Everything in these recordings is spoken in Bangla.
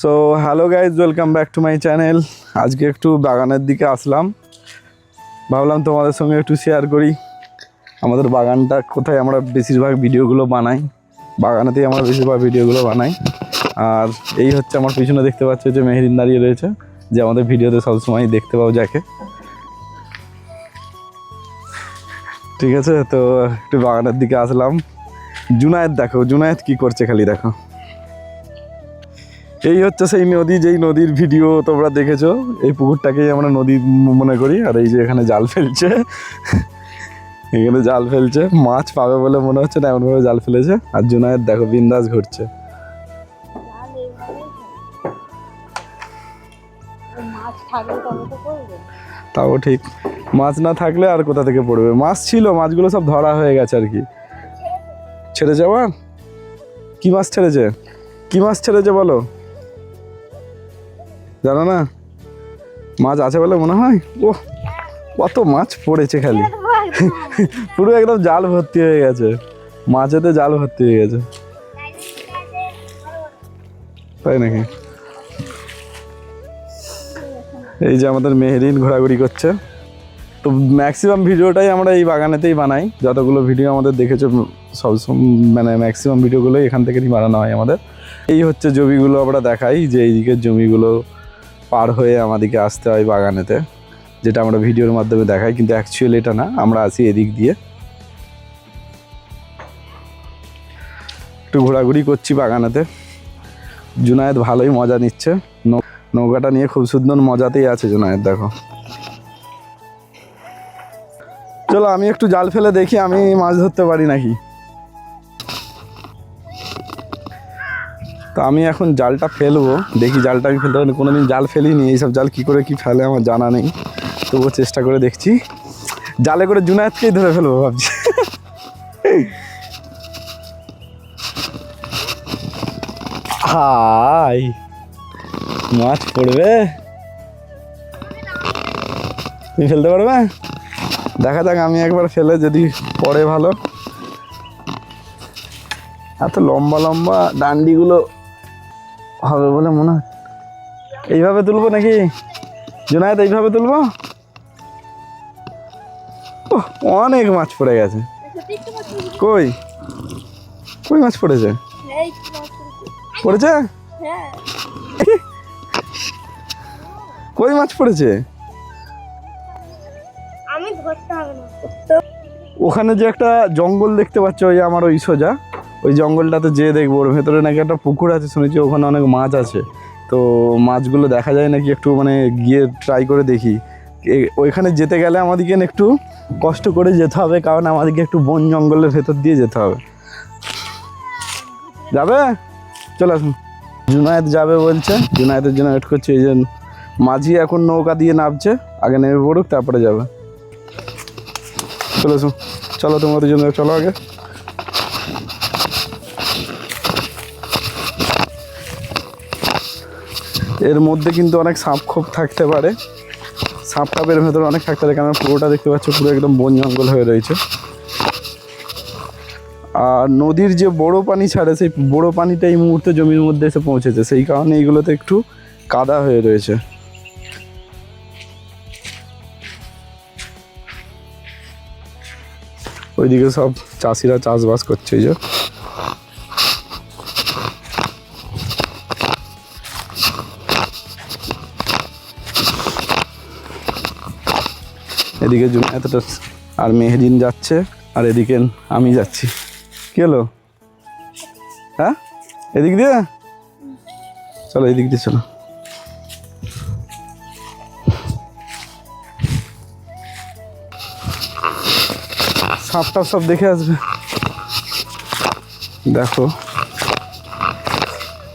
So hello guys welcome back to my channel আজকে একটু বাগানের দিকে আসলাম। ভাবলাম তোমাদের সঙ্গে একটু শেয়ার করি। আমাদের বাগানটা কোথায় আমরা বেশিরভাগ ভিডিওগুলো বানাই। বাগানেতেই আমরা বেশিরভাগ ভিডিওগুলো বানাই। আর এই হচ্ছে আমার পিছনে দেখতে পাচ্ছ যে মেহরিন দাঁড়িয়ে রয়েছে। যে আমাদের ভিডিওতে সবসময় দেখতে পাও যাকে। ঠিক আছে? তো একটু বাগানের দিকে আসলাম। জুনায়েদ দেখো, জুনায়েদ কি করছে খালি দেখো। এই হচ্ছে সেই নদী, যেই নদীর ভিডিও তোমরা দেখেছ। এই পুকুরটাকেই আমরা নদী মনে করি, আর এই যে এখানে জাল ফেলছে। এখানে জাল ফেলছে। মাছ পাবে বলে মনে হচ্ছে না, এমনভাবে জাল ফেলেছে। আর জুনায়ের দেখো, বিন্দাস ঘুরছে। মাছ থাকলে তবে তো তাও ঠিক। মাছ না থাকলে আর কোথা থেকে পড়বে? মাছ ছিল, মাছগুলো সব ধরা হয়ে গেছে আর কি। ছেড়েছে আবার? কি মাছ ছেড়েছে? কি মাছ ছেড়েছে বলো? জানো না? মাছ আছে বলে মনে হয়? ও কত মাছ পড়েছে খালি। পুরো একদম জাল ভর্তি হয়ে গেছে। মাছেতে জাল ভর্তি হয়ে গেছে। তাই নাকি? এই যে আমাদের মেহরিন ঘোরাঘুরি করছে। তো ম্যাক্সিমাম ভিডিওটাই আমরা এই বাগানেতেই বানাই। যতগুলো ভিডিও আমাদের দেখেছ, সব মানে ম্যাক্সিমাম ভিডিওগুলোই এখান থেকেই বানানো হয় আমাদের। এই হচ্ছে জমিগুলো আমরা দেখাই, যে এইদিকের জমিগুলো পার হয়ে আমাদেরকে আসতে হয় বাগানেতে, যেটা আমরা ভিডিওর মাধ্যমে দেখাই, কিন্তু অ্যাকচুয়ালি এটা না, আমরা আসি এদিক দিয়ে। একটু ঘোরাঘুরি করছি বাগানেতে। জুনায়েদ ভালোই মজা নিচ্ছে। নৌকাটা নিয়ে খুব সুন্দর মজাতেই আছে জুনায়েদ, দেখো। চলো, আমি একটু জাল ফেলে দেখি, আমি মাছ ধরতে পারি নাকি? তো আমি এখন জালটা ফেলব, দেখি জালটা আমি ফেলতে পারি কোনোদিন জাল ফেলিনি, এইসব জাল কি করে কি ফেলে আমার জানা নেই। তবুও চেষ্টা করে দেখছি। জালে করে জুনায়েদকেই ধরে ফেলব ভাবছি। হাই। মাছ পড়বে। তুমি ফেলতে পারবে? দেখা যাক আমি একবার ফেলে যদি পড়ে ভালো। এত লম্বা লম্বা ডান্ডিগুলো হবে বলে মনে হয়। এইভাবে তুলবো নাকি? জোনায়েত এইভাবে তুলবো? অনেক মাছ পড়ে গেছে। কই? কই মাছ পড়েছে? পড়েছে। কই মাছ পড়েছে? আমি ধরতে হবে না। ওখানে যে একটা জঙ্গল দেখতে পাচ্ছ ওই আমার ওই সোজা। ওই জঙ্গলটাতে যেয়ে দেখব। ওর ভেতরে নাকি একটা পুকুর আছে শুনেছি ওখানে অনেক মাছ আছে। তো মাছগুলো দেখা যায় নাকি একটু মানে গিয়ে ট্রাই করে দেখি। ওইখানে যেতে গেলে আমাদেরকে একটু কষ্ট করে যেতে হবে কারণ আমাদেরকে একটু বন জঙ্গলের ভেতর দিয়ে যেতে হবে। যাবে? চলে আসুন। জুনায়েদ যাবে বলছে। জুনায়েদের জন্য ওয়েট করছে এই যে মাঝি এখন নৌকা দিয়ে নামছে, আগে নেমে পড়ুক, তারপরে যাবে। চলে চলো তোমাদের জন্য, চলো আগে। এর মধ্যে কিন্তু অনেক সাপ খোপ থাকতে পারে। সাপ টাপের ভেতরে অনেক থাকতে পারে, কারণ পুরোটা দেখতে পাচ্ছ, পুরো একদম বন জঙ্গল হয়ে রয়েছে। আর নদীর যে বড় পানি ছাড়ে, সেই বড় পানিটা এই মুহূর্তে জমির মধ্যে এসে পৌঁছেছে। সেই কারণে এইগুলোতে একটু কাদা হয়ে রয়েছে। ওইদিকে সব চাষিরা চাষবাস করছে যে। এদিকে এতটা আর মেহদিন যাচ্ছে, আর এদিকে আমি যাচ্ছি। কি হলো? হ্যাঁ? এদিক দিয়ে? চলো এদিক দিয়ে চলো। সাপ টাপ সব দেখে আসবে। দেখো,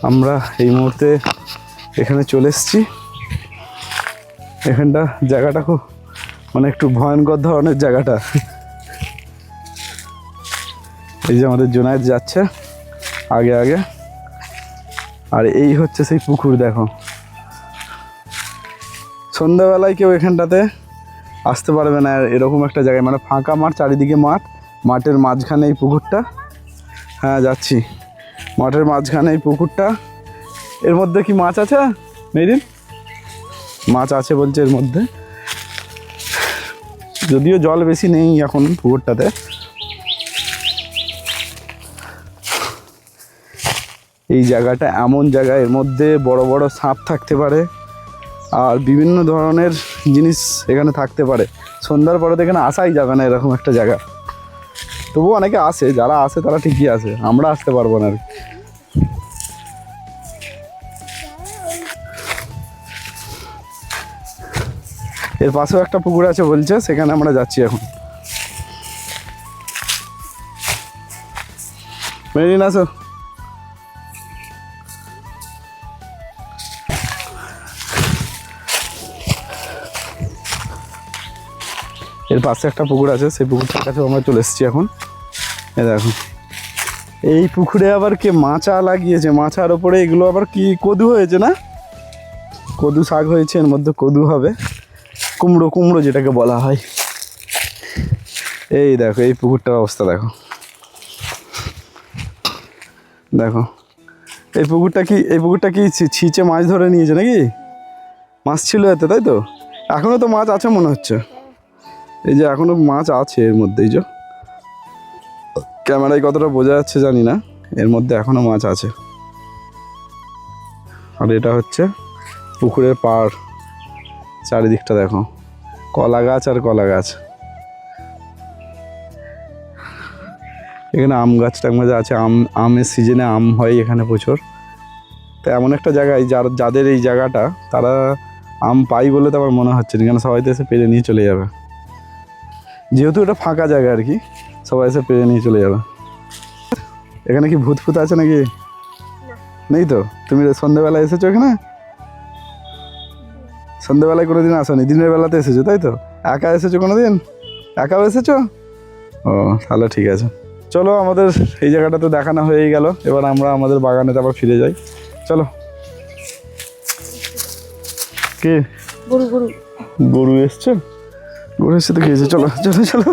আমরা এই মুহূর্তে এখানে চলে এসেছি। এখানটা জায়গাটা খুব মানে একটু ভয়ঙ্কর ধরনের জায়গাটা। এই যে আমাদের জোনায়েত যাচ্ছে, আগে আগে। আর এই হচ্ছে সেই পুকুর, দেখো। সন্ধ্যাবেলায় কেউ এখানটাতে আসতে পারবে না, এরকম একটা জায়গায় মানে ফাঁকা মাঠ, চারিদিকে মাঠ। মাঠের মাঝখানে এই পুকুরটা। হ্যাঁ যাচ্ছি। মাঠের মাঝখানে এই পুকুরটা। এর মধ্যে কি মাছ আছে, মেরিন? মাছ আছে বলছে এর মধ্যে। যদিও জল বেশি নেই এখন পুকুরটাতে। এই জায়গাটা এমন জায়গা, এর মধ্যে বড় বড় সাপ থাকতে পারে। আর বিভিন্ন ধরনের জিনিস এখানে থাকতে পারে। সন্ধ্যার পরে তো এখানে আসাই যাবে না এরকম একটা জায়গা। তবুও অনেকে আসে, যারা আসে তারা ঠিকই আসে, আমরা আসতে পারব না আর। এর পাশেও একটা পুকুর আছে বলছে, সেখানে আমরা যাচ্ছি এখন। মেরিন, আসো। এর পাশে একটা পুকুর আছে, সেই পুকুরটার কাছে আমরা চলে এসেছি এখন। এ দেখো। এই পুকুরে আবার কে মাচা লাগিয়েছে? মাচার ওপরে এগুলো আবার কি কদু হয়েছে না? কদু শাক হয়েছে, এর মধ্যে কদু হবে। কুমড়ো কুমড়ো যেটাকে বলা হয়। এই দেখো, এই পুকুরটার অবস্থা দেখো। দেখো। এই পুকুরটা কি, এই পুকুরটা কি ছিচে মাছ ধরে নিয়েছে নাকি? মাছ ছিল এতে, তাই তো? এখনও তো মাছ আছে মনে হচ্ছে। এই যে এখনও মাছ আছে এর মধ্যে এই যে। ক্যামেরায় কতটা বোঝা যাচ্ছে জানি না, এর মধ্যে এখনও মাছ আছে। আর এটা হচ্ছে পুকুরের পাড়, চারিদিকটা দেখো। কলা গাছ আর কলা গাছ। এখানে আম গাছ টাম গাছ আছে, আম, আমের সিজনে আম হয় এখানে প্রচুর। তো এমন একটা জায়গায় যার, যাদের এই জায়গাটা, তারা আম পাই বলে তো আমার মনে হচ্ছে না, কেন সবাই তো এসে পেরে নিয়ে চলে যাবে। যেহেতু এটা ফাঁকা জায়গা আর কি সবাই এসে পেরে নিয়ে চলে যাবে। এখানে কি ভূত ফুত আছে নাকি? নেই তো? তুমি সন্ধ্যেবেলায় এসেছ এখানে? সন্ধ্যেবেলায় কোনো দিন আসোনি দিনের বেলাতে এসেছ তাই তো? একা এসেছ কোনো দিন একাও এসেছ? ও তাহলে ঠিক আছে। চলো আমাদের এই জায়গাটা তো দেখানো হয়েই গেল। এবার আমরা আমাদের বাগানে আবার ফিরে যাই। চলো। কে? গরু গরু। গরু এসছে? গরু তো কি চলো চলো চলো।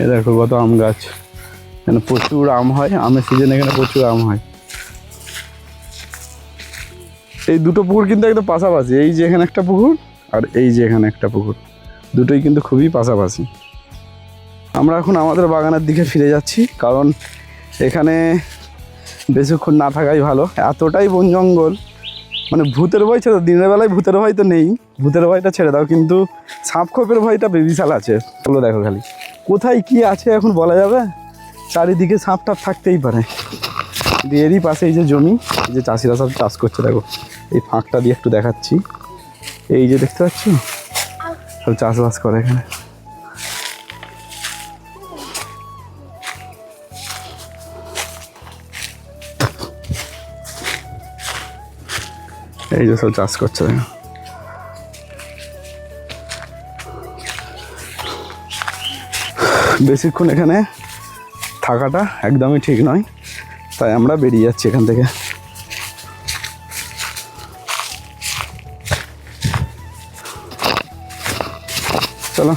এই দেখো কত আম গাছ। এখানে প্রচুর আম হয়, আমের সিজন এখানে প্রচুর আম হয়। এই দুটো পুকুর কিন্তু একদম পাশাপাশি, এই যে এখানে একটা পুকুর আর এই যে এখানে একটা পুকুর। দুটোই কিন্তু খুবই পাশাপাশি। আমরা এখন আমাদের বাগানের দিকে ফিরে যাচ্ছি, কারণ এখানে বেশিক্ষণ না থাকাই ভালো। এতটাই বন জঙ্গল। মানে ভূতের ভয় ছেড়ে। দিনের বেলায় ভূতের ভয় তো নেই। ভূতের ভয়টা ছেড়ে দাও, কিন্তু সাপ খোপের ভয়টা বিশাল আছে। চলো দেখো খালি। কোথায় কি আছে এখন বলা যাবে? চারিদিকে সাপ টাপ থাকতেই পারে। এরই পাশে এই যে জমি যে চাষিরা সব চাষ করছে, দেখো। এই ফাঁকটা দিয়ে একটু দেখাচ্ছি। এই যে দেখতে পাচ্ছ? সব চাষবাস করে এখানে। এই যে সব চাষ করছে বেশিক্ষণ এখানে থাকাটা একদমই ঠিক নয়, তাই আমরা বেরিয়ে যাচ্ছি এখান থেকে। চলো।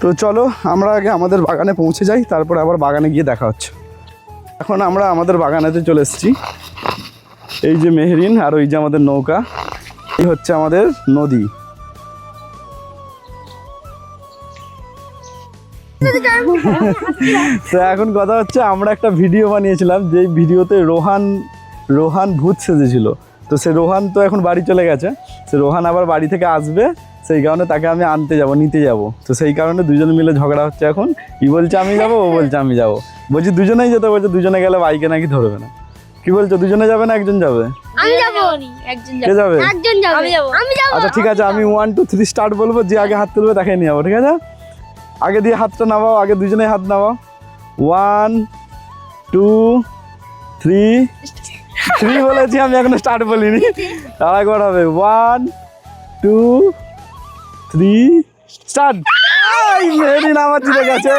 তো চলো, আমরা আগে আমাদের বাগানে পৌঁছে যাই, তারপরে আবার বাগানে গিয়ে দেখা হচ্ছে। এখন আমরা আমাদের বাগানেতে চলে এসেছি। এই যে মেহরিন আর ওই যে আমাদের নৌকা, এই হচ্ছে আমাদের নদী। তো এখন কথা হচ্ছে, আমরা একটা ভিডিও বানিয়েছিলাম যে ভিডিওতে রোহান রোহান ভূত সেজেছিল। তো সে রোহান তো এখন বাড়ি চলে গেছে, সে রোহান আবার বাড়ি থেকে আসবে সেই কারণে তাকে আমি আনতে যাব নিতে যাব। তো সেই কারণে দুজন মিলে ঝগড়া হচ্ছে এখন। ই বলছে আমি যাব ও বলছে আমি যাব। বলছি দুজনেই যেতে বলছে দুজনে গেলে বাইকে নাকি ধরবে না। কি বলছো দুজনে যাবে না একজন যাবে? আমি যাব। একজন কে যাবে? একজন যাবে। আমি যাব। আমি যাব। আচ্ছা ঠিক আছে আমি ওয়ান টু থ্রি স্টার্ট বলব যে আগে হাত তুলবে তাকে নিয়ে যাব ঠিক আছে? আগে দিয়ে হাতটা নামাও আগে দুজনে হাত নামাও। ওয়ান টু থ্রি থ্রি বলেছি আমি এখনও স্টার্ট বলিনি। আর একবার হবে one two three start Mehreen আমার জিতে গেছে।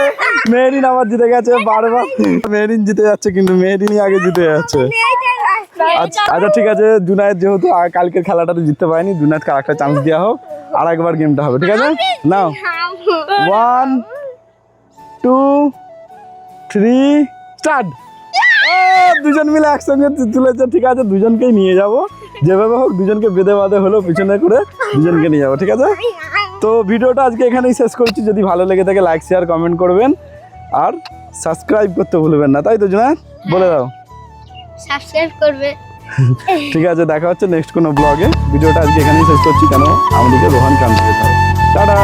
মেহরিন আমার জিতে গেছে বারবার। মেহরিন জিতে যাচ্ছে কিন্তু মেহরিনই আগে জিতে যাচ্ছে। আচ্ছা আচ্ছা ঠিক আছে। জুনায়েদ যেহেতু কালকের খেলাটাতে জিততে পারেনি জুনায়েদকে আরেকটা চান্স দেওয়া হোক। আর একবার গেমটা হবে, ঠিক আছে? Now one two three start দুজন মিলে একসঙ্গে তুলেছে ঠিক আছে দুজনকেই নিয়ে যাব। যেভাবে হোক দুজনকে বেঁধে বাঁধে হলো পিছনে করে দুজনকে নিয়ে যাব ঠিক আছে? তো ভিডিওটা আজকে এখানেই শেষ করছি। যদি ভালো লেগে থাকে লাইক শেয়ার কমেন্ট করবেন। আর সাবস্ক্রাইব করতে ভুলবেন না তাই তো জুনায়েদ? বলে দাও। সাবস্ক্রাইব করবে। ঠিক আছে দেখা হচ্ছে নেক্সট কোনো ব্লগে ভিডিওটা আজকে এখানেই শেষ করছি কেন? আমাদেরকে রোহান কান্তি টাটা!